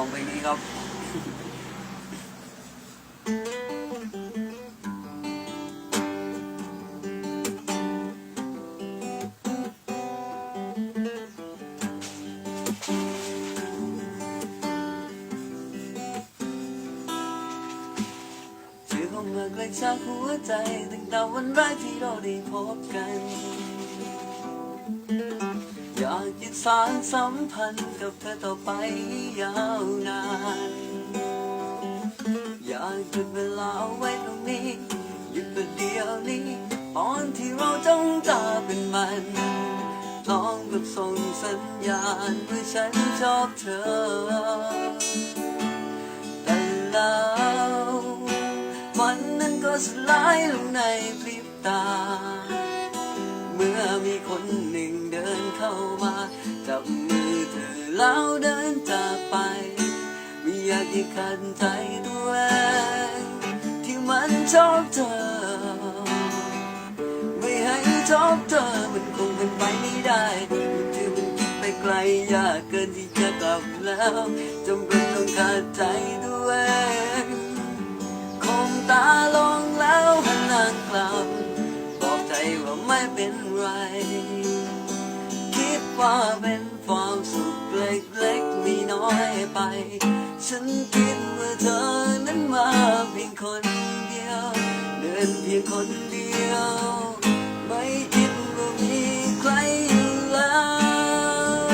ของเพลงนี้ครับชื่อของเมื่อไกลจาหัวใจตั้งแต่วันแรกที่เราได้พบกัน จะสานสัมพันธ์กับเธอต่อไปยาวนาน อยากหยุดเวลาไว้ตรงนี้หยุดประเดียวนี้ตอนที่เราจ้องตาเป็นมันลองกับส่งสัญญาณว่าฉันชอบเธอ แต่แล้ววันนั้นก็สลายลงในพริบตา มีคนหนึ่งเดินเข้ามาจับมือเธอแล้วเดินจากไป ไม่อยากให้ขัดใจตัวเองที่มันชอบเธอ ไม่ให้ชอบเธอมันคงเป็นไปไม่ได้ที่มันคิดไปไกลยากเกินที่จะกลับแล้วจำเป็นต้องขาดใจตัวเองคงตาลงแล้วหันหลังกลับ ไม่เป็นไร คิดว่าเป็นความสุขเล็กๆม่น้อยไป ฉันคิดว่าเธอนั้นมาเพียงคนเดียว เดินเพียงคนเดียว ไม่คิดว่ามีใครอยู่แล้ว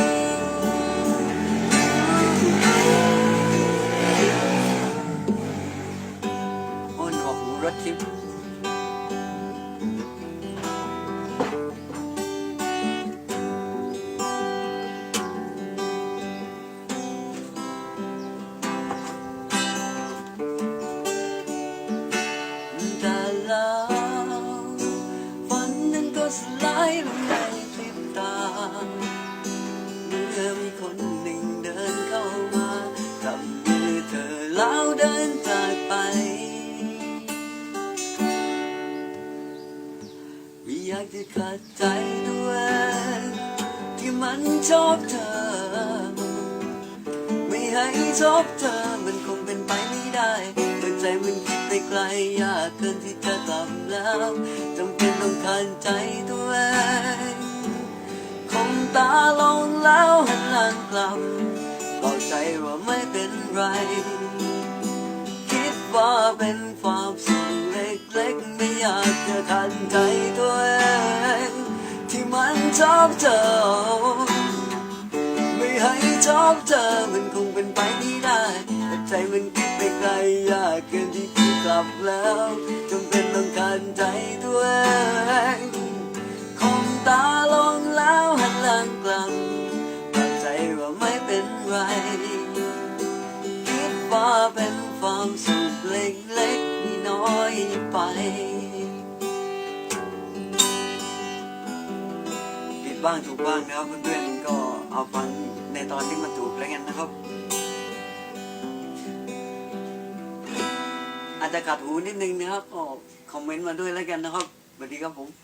อ้หนวกหูรถทิพย์ สลายลงในพริบตา เมื่อมีคนหนึ่งเดินเข้ามาจับมือเธอแล้วเดินจากไป ไม่อยากจะขัดใจตัวเองที่มันชอบเธอ ไม่ให้ชอบเธอมันคงเป็นไปไม่ได้แต่ใจมันคิดไปไกลยากเกินที่จะกลับแล้ว จำเป็นต้องขันใจตัวเองคงตาลงแล้วหันหลังกลับบอกใจว่าไม่เป็นไร คิดว่าเป็นความสุขเล็กๆ ไม่อยากจะขันใจตัวเองที่มันชอบเธอ ไม่ให้ชอบเธอมันคงเป็นไปไม่ได้แต่ใจมันคิดไปไกลยากเกินที่จะกลับแล้วจำเป็น ไรคิดว่าเป็นความสุขเล็กๆที่น้อยไปผิดบ้างถูกบ้างนะครับเพื่อนๆก็เอาฟังในตอนที่มันถูกแล้วกันนะครับ อาจจะขัดหูนิดนึงนะครับก็คอมเมนต์มาด้วยแล้วกันนะครับสวัสดีครับผม